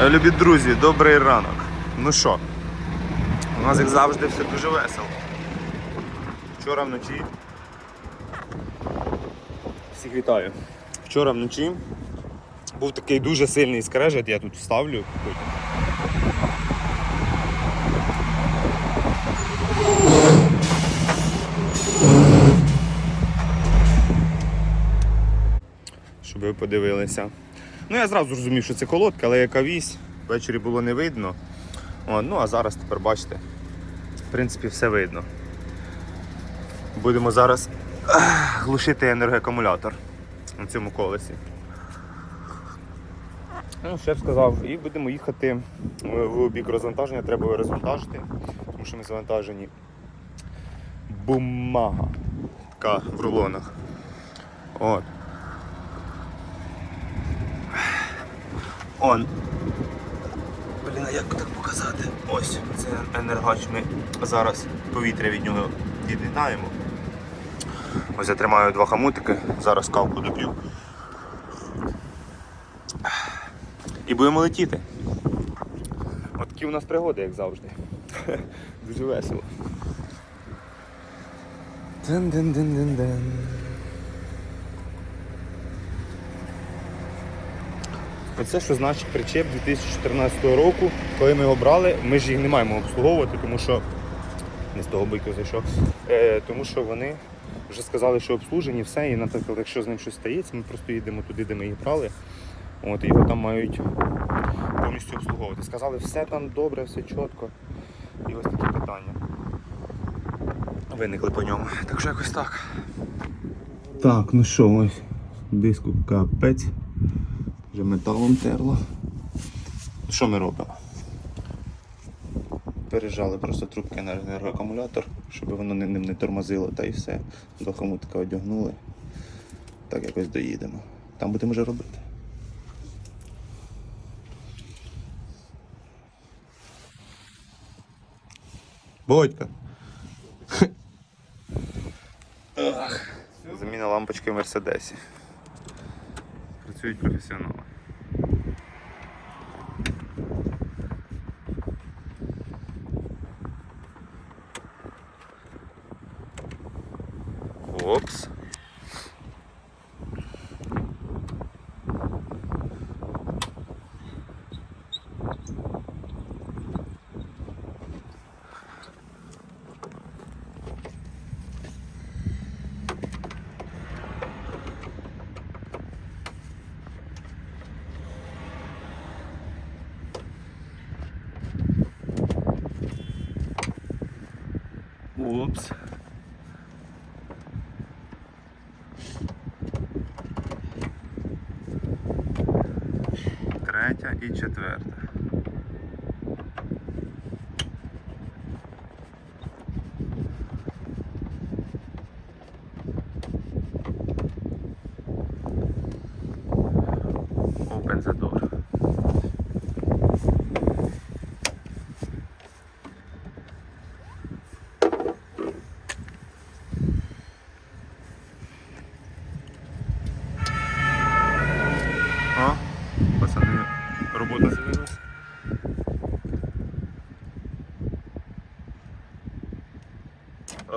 Е, Любі друзі, добрий ранок. Ну що, у нас як завжди все дуже весело. Вчора вночі. Всіх вітаю. Вчора вночі був такий дуже сильний скрежет, я тут вставлю. Щоб ви подивилися. Ну я зразу зрозумів, що це колодка, але яка вісь, ввечері було не видно. О, ну а зараз тепер бачите, в принципі, все видно. Будемо зараз глушити енергоакумулятор на цьому колесі. Ну, шеф сказав, і будемо їхати в в бік розвантаження, треба розвантажити, тому що ми завантажені. Бумага. Така в рулонах. От. Он. Блін, а як так показати? Ось, це енергач. Ми зараз повітря від нього від'єднаємо. Ось я тримаю два хамутики, зараз кавку доп'ю. І будемо летіти. От такі у нас пригоди, як завжди. Дуже весело. Дин-дин-дин-дин-дин. Оце що значить причеп 2014 року. Коли ми його брали, ми ж їх не маємо обслуговувати, тому що не з того бойку зайшов. Е, тому що вони вже сказали, що обслужені, все, і, наприклад, якщо з ним щось стається, ми просто їдемо туди, де ми їх брали. От, і його там мають повністю обслуговувати. Сказали, все там добре, все чітко. І ось такі питання. Виникли по ньому. Так що якось так. Так, ну що, ось диску капець. Вже металом терло. Що ми робимо? Пережали просто трубки на енергоакумулятор, щоб воно ним не тормозило, та і все. До хомутика одягнули. Так якось доїдемо. Там будемо вже робити. Бодька. Заміна лампочки в Мерседесі. Працюють професіонали. Опс. Опс. Третя і четверта.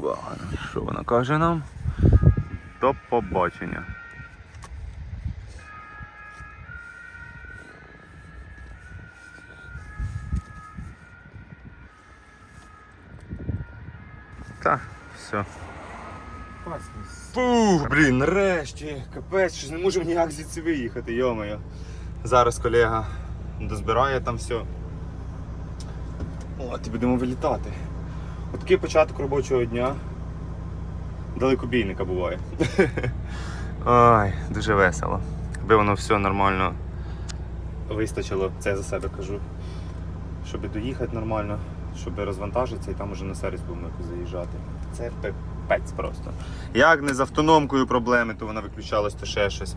Оба, що вона каже нам? До побачення. Так, все. Фух, блін, нарешті, капець, що не можемо ніяк звідси виїхати, йомаю. Зараз колега дозбирає там все. От, і будемо вилітати. Такий початок робочого дня. Далекобійника буває. Ой, дуже весело. Якби воно все нормально вистачило, це я за себе кажу. Щоб доїхати нормально, щоб розвантажитися і там уже на сервіс будемо заїжджати. Це пипець просто. Як не з автономкою проблеми, то вона виключалась, то ще щось.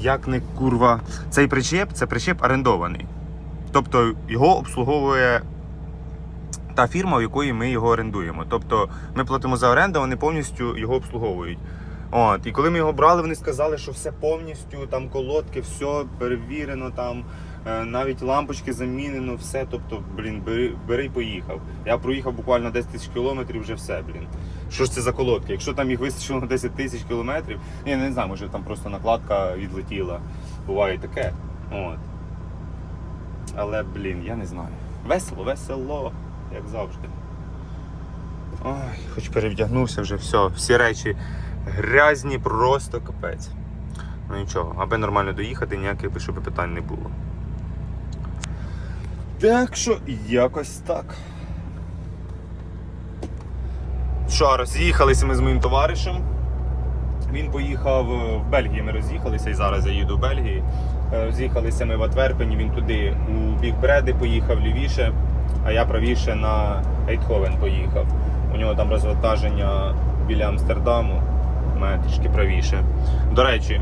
Як не курва. Цей причеп це причеп орендований. Тобто його обслуговує та фірма, в якої ми його орендуємо. Тобто ми платимо за оренду, вони повністю його обслуговують. От, і коли ми його брали, вони сказали, що все повністю, там колодки, все перевірено, там е, навіть лампочки замінено, все. Тобто, блін, бери, бери поїхав. Я проїхав буквально 10 тисяч кілометрів, вже все, блін. Що ж це за колодки? Якщо там їх вистачило на 10 тисяч кілометрів, я не знаю, може там просто накладка відлетіла. Буває таке. От. Але, блін, я не знаю. Весело, весело, як завжди. Ой, хоч перевдягнувся вже, все, всі речі грязні, просто капець. Ну нічого, аби нормально доїхати, ніяких щоб питань не було. Так що якось так. Що, роз'їхалися ми з моїм товаришем. Він поїхав е, в Бельгію, ми роз'їхалися і зараз я їду в Бельгії. Е, Роз'їхалися ми в Атверпені, він туди у бік Бреди поїхав лівіше, а я правіше на Ейтховен поїхав. У нього там розвантаження біля Амстердаму, у мене трішки правіше. До речі,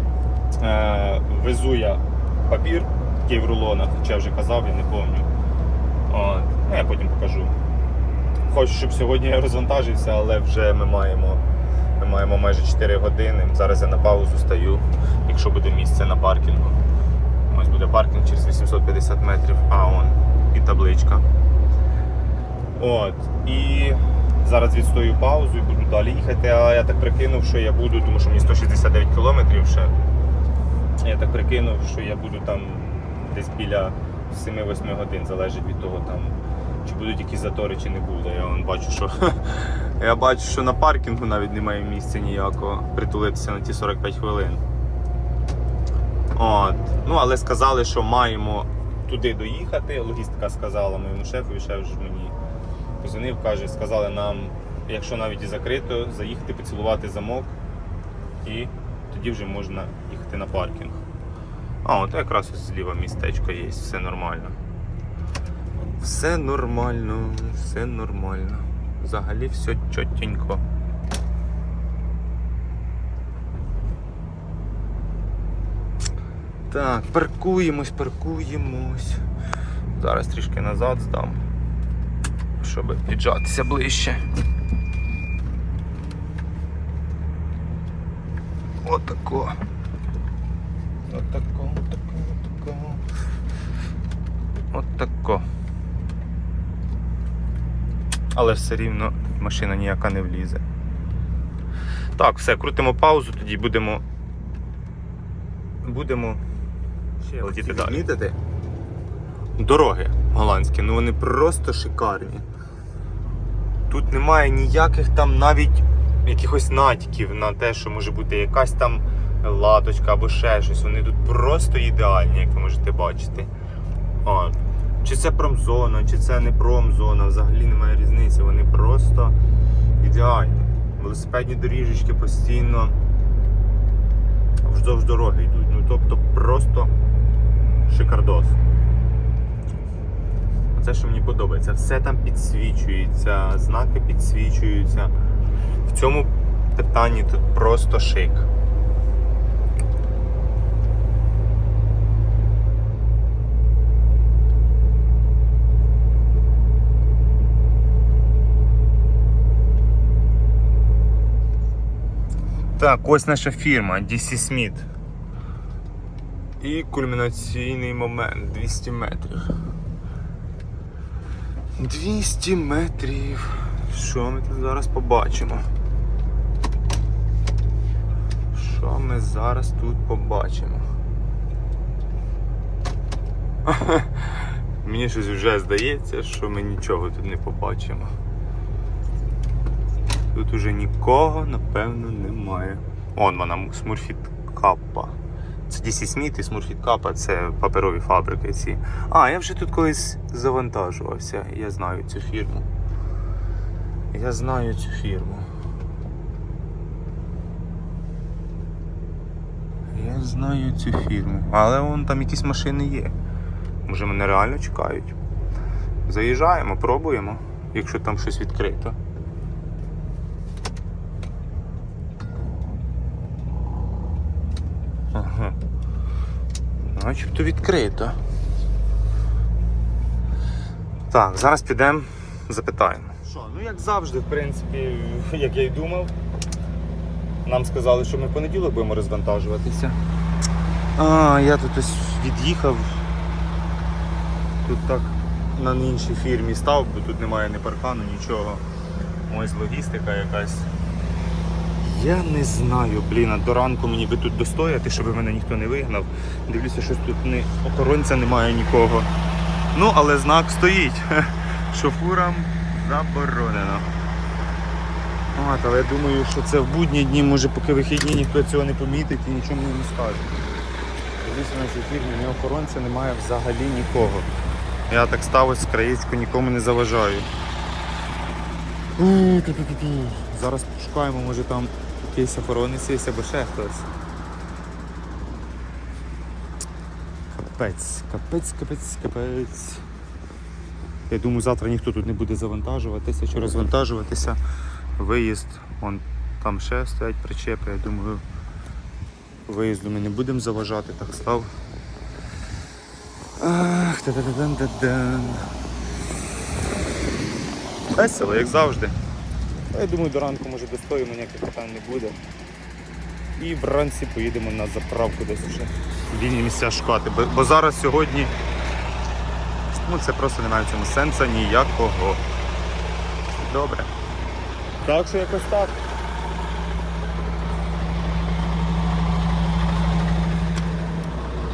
е, везу я папір, який в рулонах, чи я вже казав, я не пам'ятаю. Ну, я потім покажу. Хочу, щоб сьогодні я розвантажився, але вже ми маємо, ми маємо майже 4 години. Зараз я на паузу стаю, якщо буде місце на паркінгу. Ось буде паркінг через 850 метрів, а он і табличка. От. І зараз відстою паузу і буду далі їхати. А я так прикинув, що я буду, тому що мені 169 кілометрів ще. Я так прикинув, що я буду там десь біля 7-8 годин, залежить від того, там, чи будуть якісь затори, чи не буде. Я вон бачу, що я бачу, що на паркінгу навіть немає місця ніякого притулитися на ті 45 хвилин. От. Ну, але сказали, що маємо туди доїхати. Логістика сказала моєму шефу, шеф ж мені позвонив, каже, сказали нам, якщо навіть і закрито, заїхати поцілувати замок і тоді вже можна їхати на паркінг. А, от якраз ось зліва містечко є, все нормально. Все нормально, все нормально. Взагалі все чотенько. Так, паркуємось, паркуємось. Зараз трішки назад здам, щоб піджатися ближче. Отако. Отако, отако, отако. Отако. Але все рівно машина ніяка не влізе. Так, все, крутимо паузу, тоді будемо. Будемо ще летіти далі. Дороги голландські, ну вони просто шикарні. Тут немає ніяких там навіть якихось натяків на те, що може бути якась там латочка або ще щось. Вони тут просто ідеальні, як ви можете бачити. От. Чи це промзона, чи це не промзона, взагалі немає різниці. Вони просто ідеальні. Велосипедні доріжечки постійно вздовж дороги йдуть. Ну тобто просто шикардос. Це, що мені подобається, все там підсвічується, знаки підсвічуються. В цьому питанні тут просто шик. Так, ось наша фірма DC Smith. І кульмінаційний момент 200 метрів. 200 метрів. Що ми тут зараз побачимо? Що ми зараз тут побачимо? Мені щось вже здається, що ми нічого тут не побачимо. Тут уже нікого, напевно, немає. Он вона, Смурфіт Каппа. Це DC Smith і Smurfit Kappa, це паперові фабрики ці. А, я вже тут колись завантажувався. Я знаю цю фірму. Я знаю цю фірму. Я знаю цю фірму. Але вон там якісь машини є. Може мене реально чекають. Заїжджаємо, пробуємо, якщо там щось відкрито. Ага. Начебто відкрито. Так, зараз підемо, запитаємо. Що, ну як завжди, в принципі, як я й думав. Нам сказали, що ми в понеділок будемо розвантажуватися. А, я тут ось від'їхав тут так на іншій фірмі став, бо тут немає ні паркану, нічого. Ось логістика якась. Я не знаю, блін, а до ранку мені би тут достояти, щоб мене ніхто не вигнав. Дивлюся, що тут не охоронця немає нікого. Ну, але знак стоїть. Шофурам заборонено. От, але я думаю, що це в будні дні, може поки вихідні ніхто цього не помітить і нічого мені не скаже. Дивіться на цій фірмі, ні охоронця немає взагалі нікого. Я так став ось з краєчку, нікому не заважаю. Зараз пошукаємо, може там якийсь охоронець є або ще хтось. Капець, капець, капець, капець. Я думаю, завтра ніхто тут не буде завантажуватися чи розвантажуватися. Виїзд, вон там ще стоять причепи, я думаю, виїзду ми не будемо заважати, так став. Ах, та-да-да-дан-да-дан. Весело, як завжди. Я думаю, до ранку може достоїмо, ніяких питань не буде. І вранці поїдемо на заправку десь вже вільні місця шукати. Бо, бо зараз сьогодні ну, це просто немає в цьому сенсу ніякого. Добре. Так що якось так.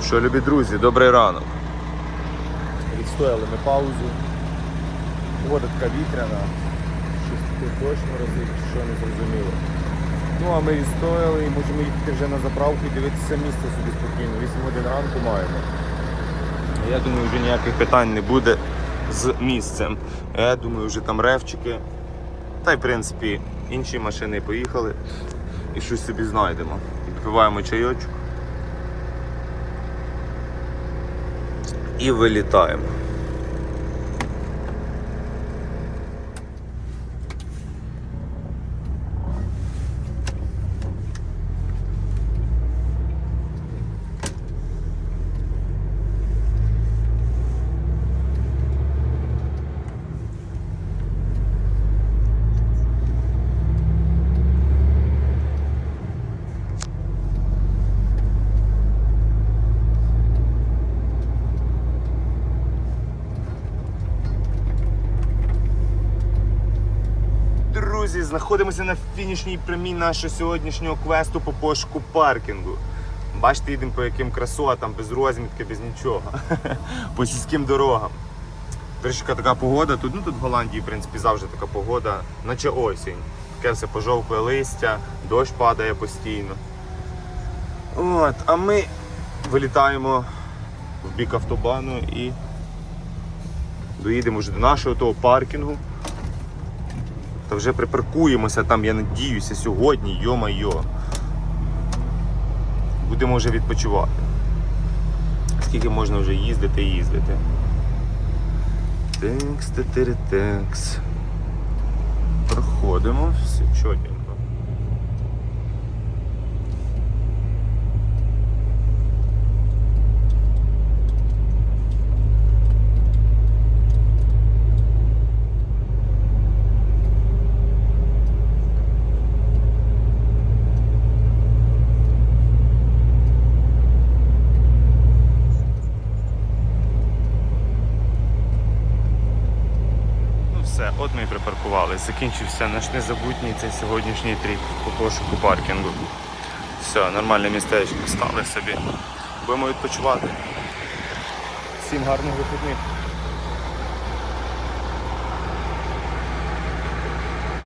Що, любі друзі, добрий ранок. Відстояли ми паузу. Вода така вітряна. Таке дощ морозить, що не зрозуміло. Ну а ми відстояли і можемо їхати вже на заправку і дивитися місце собі спокійно. 8 годин ранку маємо. Я думаю, вже ніяких питань не буде з місцем. Я думаю, вже там ревчики. Та й в принципі інші машини поїхали і щось собі знайдемо. Відпиваємо чайочок. І вилітаємо. Друзі, знаходимося на фінішній прямій нашого сьогоднішнього квесту по пошуку паркінгу. Бачите, їдемо по яким красотам, без розмітки, без нічого. по сільським дорогам. Трішка така погода. Тут, ну, тут в Голландії, в принципі, завжди така погода, наче осінь. Таке все пожовкле листя, дощ падає постійно. От, а ми вилітаємо в бік автобану і доїдемо вже до нашого того паркінгу. Та вже припаркуємося там, я надіюся, сьогодні, йо-майо. Будемо вже відпочивати. Скільки можна вже їздити і їздити. Текс, тетери. Проходимо, все чотенько. Ну все, от ми і припаркувалися. Закінчився наш незабутній цей сьогоднішній тріп по пошуку паркінгу. Все, нормальне містечко стали собі. Будемо відпочивати. Всім гарних вихідних.